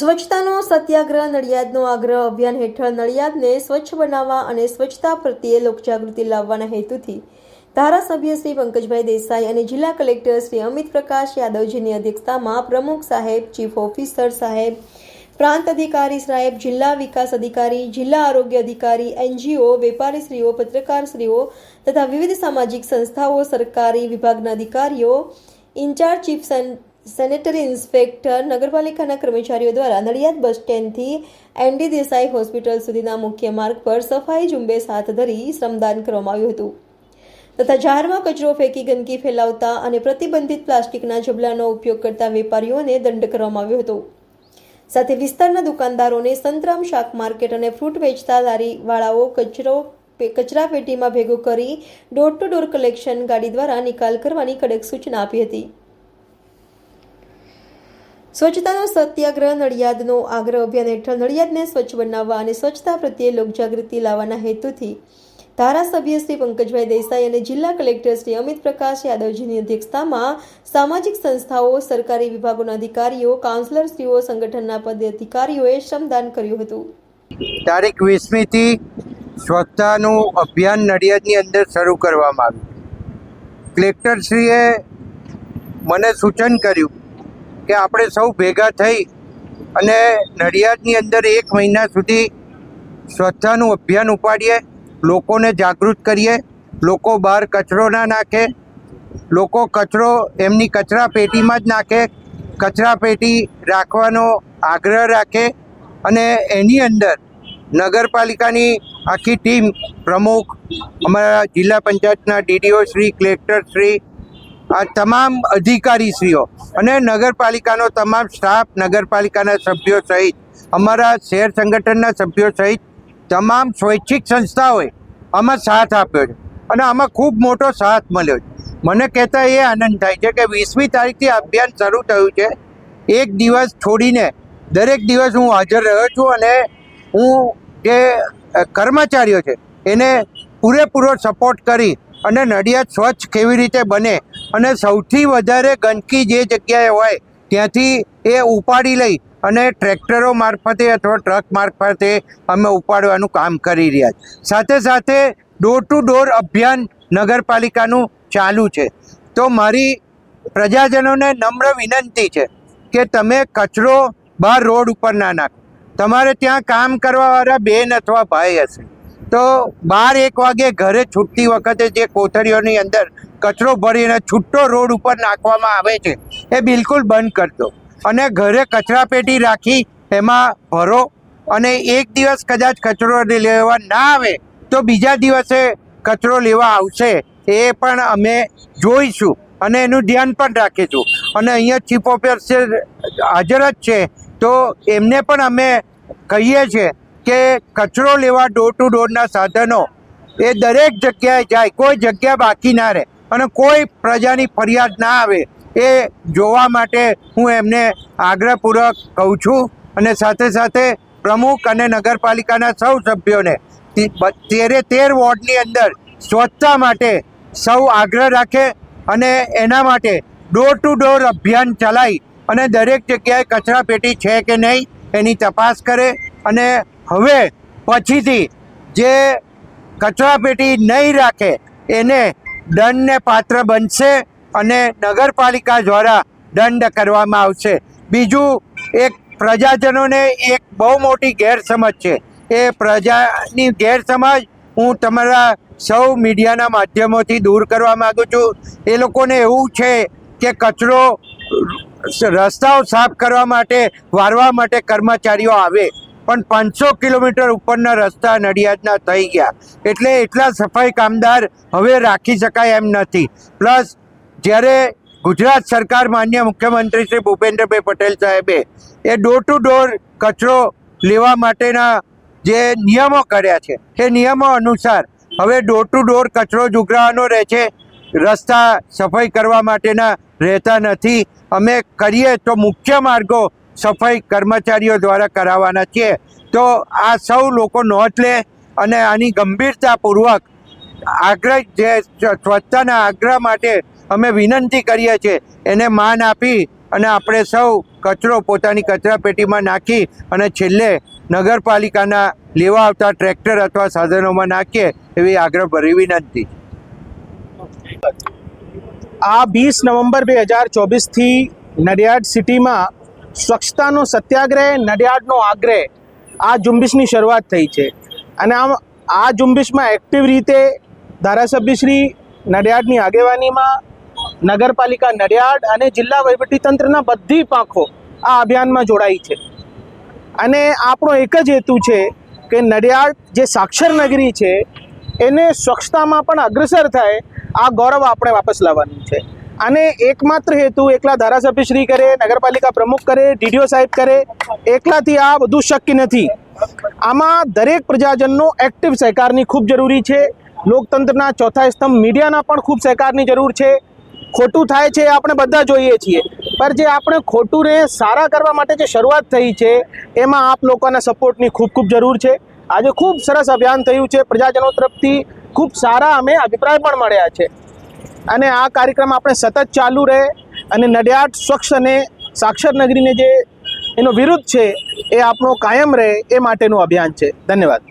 સ્વચ્છતાનો સત્યાગ્રહ, નડિયાદનો આગ્રહ અભિયાન હેઠળ નડિયાદને સ્વચ્છ બનાવવા અને સ્વચ્છતા પ્રત્યે લોકજાગૃતિ લાવવાના હેતુથી ધારાસભ્ય શ્રી પંકજભાઈ દેસાઈ અને જિલ્લા કલેક્ટર શ્રી અમિત પ્રકાશ યાદવજીની અધ્યક્ષતામાં પ્રમુખ સાહેબ, ચીફ ઓફિસર સાહેબ, પ્રાંત અધિકારી સાહેબ, જિલ્લા વિકાસ અધિકારી, જિલ્લા આરોગ્ય અધિકારી, એનજીઓ, વેપારીશ્રીઓ, પત્રકારશ્રીઓ તથા વિવિધ સામાજિક સંસ્થાઓ, સરકારી વિભાગના અધિકારીઓ, ઇન્ચાર્જ ચીફ સેનેટરી ઇન્સ્પેક્ટર નગરપાલિકાના કર્મચારીઓ દ્વારા નડિયાદ બસ સ્ટેન્ડથી એનડી દેસાઈ હોસ્પિટલ સુધીના મુખ્ય માર્ગ પર સફાઈ ઝુંબેશ હાથ ધરી શ્રમદાન કરવામાં આવ્યું હતું. તથા જાહેરમાં કચરો ફેંકી ગંદકી ફેલાવતા અને પ્રતિબંધિત પ્લાસ્ટિકના જબલાનો ઉપયોગ કરતા વેપારીઓને દંડ કરવામાં આવ્યો હતો. સાથે વિસ્તારના દુકાનદારોને સંતરામ શાક માર્કેટ અને ફ્રૂટ વેચતા લારીવાળાઓ કચરો કચરા પેટીમાં ભેગો કરી ડોર ટુ ડોર કલેક્શન ગાડી દ્વારા નિકાલ કરવાની કડક સૂચના આપી હતી. સ્વચ્છતાનો સત્યાગ્રહ, નડિયાદનો આગ્રહ અભિયાન હેઠળ નડિયાદને સ્વચ્છ બનાવવા અને સ્વચ્છતા પ્રત્યે લોકજાગૃતિ લાવવાના હેતુથી ધારાસભ્ય શ્રી પંકજભાઈ દેસાઈ અને જિલ્લા કલેક્ટર શ્રી અમિત પ્રકાશ યાદવજીની અધ્યક્ષતામાં સામાજિક સંસ્થાઓ, સરકારી વિભાગોના અધિકારીઓ કાઉન્સિલરશ્રીઓ સંગઠનના પદે અધિકારીઓએ શ્રમદાન કર્યું હતું. તારીખ વીસમીથી સ્વચ્છતાનું અભિયાન નડિયાદની અંદર શરૂ કરવામાં આવ્યું. કલેક્ટરશ્રીએ મને સૂચન કર્યું કે આપણે સૌ ભેગા થઈ અને નડિયાદની અંદર એક મહિના સુધી સ્વચ્છતાનું અભિયાન ઉપાડીએ, લોકોને જાગૃત કરીએ, લોકો બહાર કચરો ના નાખે, લોકો કચરો એમની કચરા પેટીમાં જ નાખે, કચરા પેટી રાખવાનો આગ્રહ રાખે અને એની અંદર નગરપાલિકાની આખી ટીમ પ્રમુખ, અમારા જિલ્લા પંચાયતના ડીડીઓ શ્રી, કલેક્ટર શ્રી આ તમામ અધિકારીશ્રીઓ અને નગરપાલિકાનો તમામ સ્ટાફ, નગરપાલિકાના સભ્યો સહિત, અમારા શહેર સંગઠનના સભ્યો સહિત તમામ સ્વૈચ્છિક સંસ્થાઓએ આમાં સાથ આપ્યો છે અને આમાં ખૂબ મોટો સાથ મળ્યો છે. મને કહેતા એ આનંદ થાય છે કે વીસમી તારીખથી અભિયાન શરૂ થયું છે. એક દિવસ છોડીને દરેક દિવસ હું હાજર રહ્યો છું અને હું જે કર્મચારીઓ છે એને પૂરેપૂરો સપોર્ટ કરી અને નડિયાદ સ્વચ્છ કેવી રીતે બને અને સૌથી વધારે ગંદકી જે જગ્યાએ હોય ત્યાંથી એ ઉપાડી લઈ અને ટ્રેક્ટરો મારફતે અથવા ટ્રક મારફતે અમે ઉપાડવાનું કામ કરી રહ્યા છીએ સાથે સાથે ડોર ટુ ડોર અભિયાન નગરપાલિકાનું ચાલુ છે. તો મારી પ્રજાજનોને નમ્ર વિનંતી છે કે તમે કચરો બહાર રોડ ઉપર ના નાખો. તમારે ત્યાં કામ કરવાવાળા બેન અથવા ભાઈ હશે. તો બાર એક વાગે ઘરે છૂટતી વખતે જે કોથળીઓની અંદર કચરો ભરીને છૂટો રોડ ઉપર નાખવામાં આવે છે, એ બિલકુલ બંધ કરજો અને ઘરે કચરા પેટી રાખી એમાં ભરો અને એક દિવસ કદાચ કચરો લેવા ના આવે તો બીજા દિવસે કચરો લેવા આવશે, એ પણ અમે જોઈશું અને એનું ધ્યાન પણ રાખીશું. અને અહીંયા ચીફ ઓફિસર હાજર જ છે, તો એમને પણ અમે કહીએ છીએ કે કચરો લેવા ડોર ટુ ડોરના સાધનો એ દરેક જગ્યાએ જાય, કોઈ જગ્યા બાકી ના રહે અને કોઈ પ્રજાની ફરિયાદ ના આવે એ જોવા માટે હું એમને આગ્રહપૂર્વક કહું છું અને સાથે સાથે પ્રમુખ અને નગરપાલિકાના સૌ સભ્યોને તેરે તેર વોર્ડની અંદર સ્વચ્છતા માટે સૌ આગ્રહ રાખે અને એના માટે ડોર ટુ ડોર અભિયાન ચલાવી અને દરેક જગ્યાએ કચરા પેટી છે કે નહીં એની તપાસ કરે અને હવે પછીથી જે કચરા પેટી નહીં રાખે, એને દંડને પાત્ર બનશે અને નગરપાલિકા દ્વારા દંડ કરવામાં આવશે. બીજું, એક પ્રજાજનોને એક બહુ મોટી ગેરસમજ છે. એ પ્રજાની ગેરસમજ હું તમારા સૌ મીડિયાના માધ્યમોથી દૂર કરવા માગું છું. એ લોકોને એવું છે કે કચરો રસ્તાઓ સાફ કરવા માટે, વારવા માટે કર્મચારીઓ આવે. પણ પાંચસો કિલોમીટર ઉપરના રસ્તા નડિયાદના થઈ ગયા. એટલે એટલા સફાઈ કામદાર હવે રાખી શકાય એમ નથી. પ્લસ, જ્યારે ગુજરાત સરકાર માન્ય મુખ્યમંત્રી શ્રી ભૂપેન્દ્રભાઈ પટેલ સાહેબે એ ડોર ટુ ડોર કચરો લેવા માટેના જે નિયમો કર્યા છે, એ નિયમો અનુસાર હવે ડોર ટુ ડોર કચરો જ ઉઘરાવાનો રહે છે. રસ્તા સફાઈ કરવા માટેના રહેતા નથી. અમે કરીએ તો મુખ્ય માર્ગો સફાઈ કર્મચારીઓ દ્વારા કરાવવાના છીએ તો આ સૌ લોકો નોંધ લે અને આની ગંભીરતાપૂર્વક આગ્રહ જે સ્વચ્છતાના આગ્રહ માટે અમે વિનંતી કરીએ છીએ, એને માન આપી અને આપણે સૌ કચરો પોતાની કચરાપેટીમાં નાખી અને છેલ્લે નગરપાલિકાના લેવા આવતા ટ્રેક્ટર અથવા સાધનોમાં નાખીએ એવી આગ્રહભરી વિનંતી. આ વીસ નવેમ્બર બે હજાર ચોવીસથી નડિયાદ સિટીમાં સ્વચ્છતાનો સત્યાગ્રહ, નડિયાદનો આગ્રહ, આ ઝુંબેશની શરૂઆત થઈ છે. અને આમ આ ઝુંબેશમાં એક્ટિવ રીતે ધારાસભ્યશ્રી નડિયાદની આગેવાનીમાં નગરપાલિકા નડિયાદ અને જિલ્લા વહીવટીતંત્રના બધી પાંખો આ અભિયાનમાં જોડાઈ છે. અને આપણો એક જ હેતુ છે કે નડિયાદ જે સાક્ષર નગરી છે, એને સ્વચ્છતામાં પણ અગ્રસર થાય, આ ગૌરવ આપણે વાપસ લાવવાનું છે. અને એકમાત્ર હેતુ એકલા ધારાસભ્યશ્રી કરે, નગરપાલિકા પ્રમુખ કરે, ડીડીઓ સાહેબ કરે, એકલાથી આ બધું શક્ય નથી. આમાં દરેક પ્રજાજનનો એક્ટિવ સહકારની ખૂબ જરૂરી છે. લોકતંત્રના ચોથા સ્તંભ મીડિયાના પણ ખૂબ સહકારની જરૂર છે. ખોટું થાય છે આપણે બધા જોઈએ છીએ. પણ જે આપણે ખોટુંને સારા કરવા માટે જે શરૂઆત થઈ છે, એમાં આપ લોકોના સપોર્ટની ખૂબ ખૂબ જરૂર છે. આજે ખૂબ સરસ અભિયાન થયું છે. પ્રજાજનો તરફથી ખૂબ સારા અમે અભિપ્રાય પણ મળ્યા છે. અને આ કાર્યક્રમ આપણે સતત ચાલુ રહે અને નડિયાદ સ્વચ્છ અને સાક્ષર નગરીને જે એનો વિરુદ્ધ છે એ આપણો કાયમ રહે એ માટેનું અભિયાન છે. ધન્યવાદ.